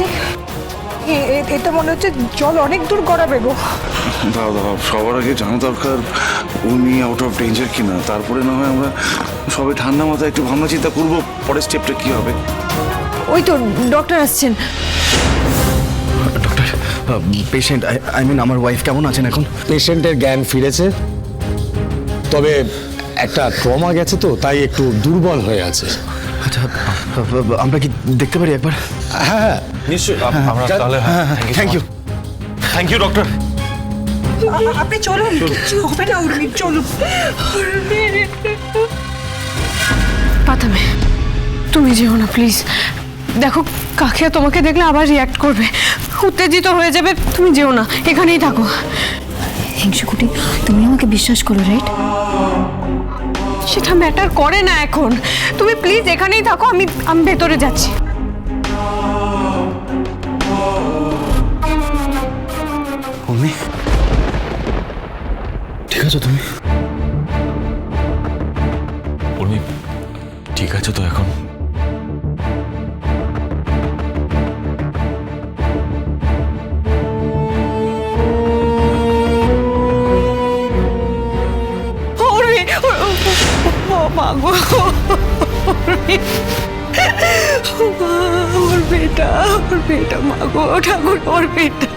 এ- এটা মনে হচ্ছে জল অনেক দূর গড়াবে গো। দাও দাও সবার আগে জানা দরকার উনি আউট অফ ডেঞ্জার কিনা। তারপরে না হয় আমরা সবাই ঠান্ডা মাথায় একটু ভাবনা চিন্তা করব পরের স্টেপটা কি হবে? ওই তো ডক্টর আসছেন। ডক্টর পেশেন্ট আই মিন আমার ওয়াইফ কেমন আছেন এখন? পেশেন্টের জ্ঞান ফিরেছে তবে একটা ট্রমা গেছে তো তাই একটু দুর্বল হয়ে আছে। আচ্ছা আমরা কি দেখতে পারি একবার? হ্যাঁ হ্যাঁ। নিশ্চয়ই। আমরা তাহলে thank you thank you doctor আপনি চলুন কিছু হবে না উর্মি চলুন। পাতামে তুমি যেও না প্লিজ দেখো কাকিয়া তোমাকে দেখলে আবার রিয়াক্ট করবে। উত্তেজিত হয়ে যাবে তুমি যেও না এখানেই থাকো। হিংসুকুটি তুমি আমাকে বিশ্বাস করো রাইট সেটা ম্যাটার করে না এখন। তুমি প্লিজ এখানেই থাকো আমি আমি ভেতরে যাচ্ছি। ঠিক আছে তুমি? ঠিক আছে তো এখন? ওর বেটা ওর বেটা মা গো ঠাকুর ওর বেটা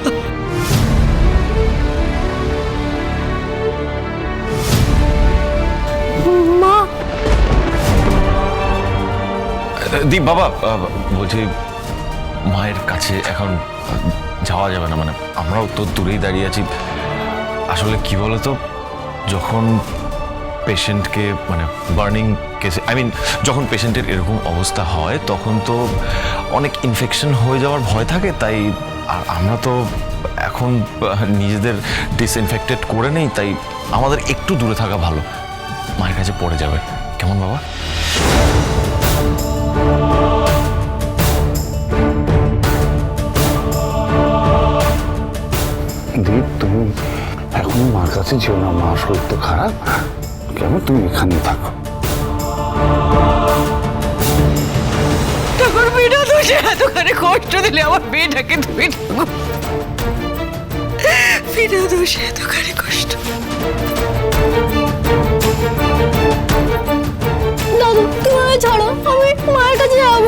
দীপ, বাবা বলছি, মায়ের কাছে এখন যাওয়া যাবে না মানে আমরাও তো দূরেই দাঁড়িয়ে আছি। আসলে কি বলতো, যখন পেশেন্টকে মানে বার্নিং কেসে আই মিন যখন পেশেন্টের এরকম অবস্থা হয়, তখন তো অনেক ইনফেকশন হয়ে যাওয়ার ভয় থাকে, তাই আর আমরা তো এখন নিজেদের ডিসইনফেক্টেড করে নেই, তাই আমাদের একটু দূরে থাকা ভালো। মায়ের কাছে পড়ে যাবে। কেমন বাবা? দীপ তুমি এখন মার কাছে যেও না, মা শরীর তো খারাপ? কেমন তুমি এখানে থাকো? ঠাকুর বেটা তুই এতখানি কষ্ট দিলে আমার মেয়েটাকে তুমি ঠাকুর। বিনা দোষে এতখানি কষ্ট। দাদু তুমি আমায় ছাড়ো? আমি মায়ের কাছে যাব।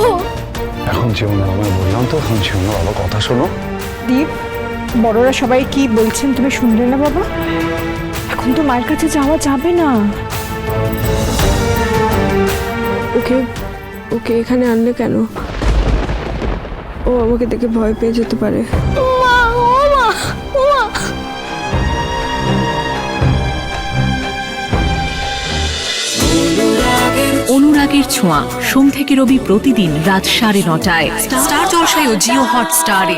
এখন যেও না আমি বললাম তো এখন যেও না বাবা কথা শোনো। দীপ বড়রা সবাই কি বলছেন তুমি শুনলে না বাবা? এখন তো মায়ের কাছে যাওয়া যাবে না। ওকে ওকে এখানে আনলে কেন? ও আমাকে দেখে ভয় পেয়ে যেতে পারে। মা ও মা ও মা। অনুরাগের ছোঁয়া সোম থেকে রবি প্রতিদিন রাত সাড়ে নটায়। স্টার জলসায় ও জিও হটস্টারে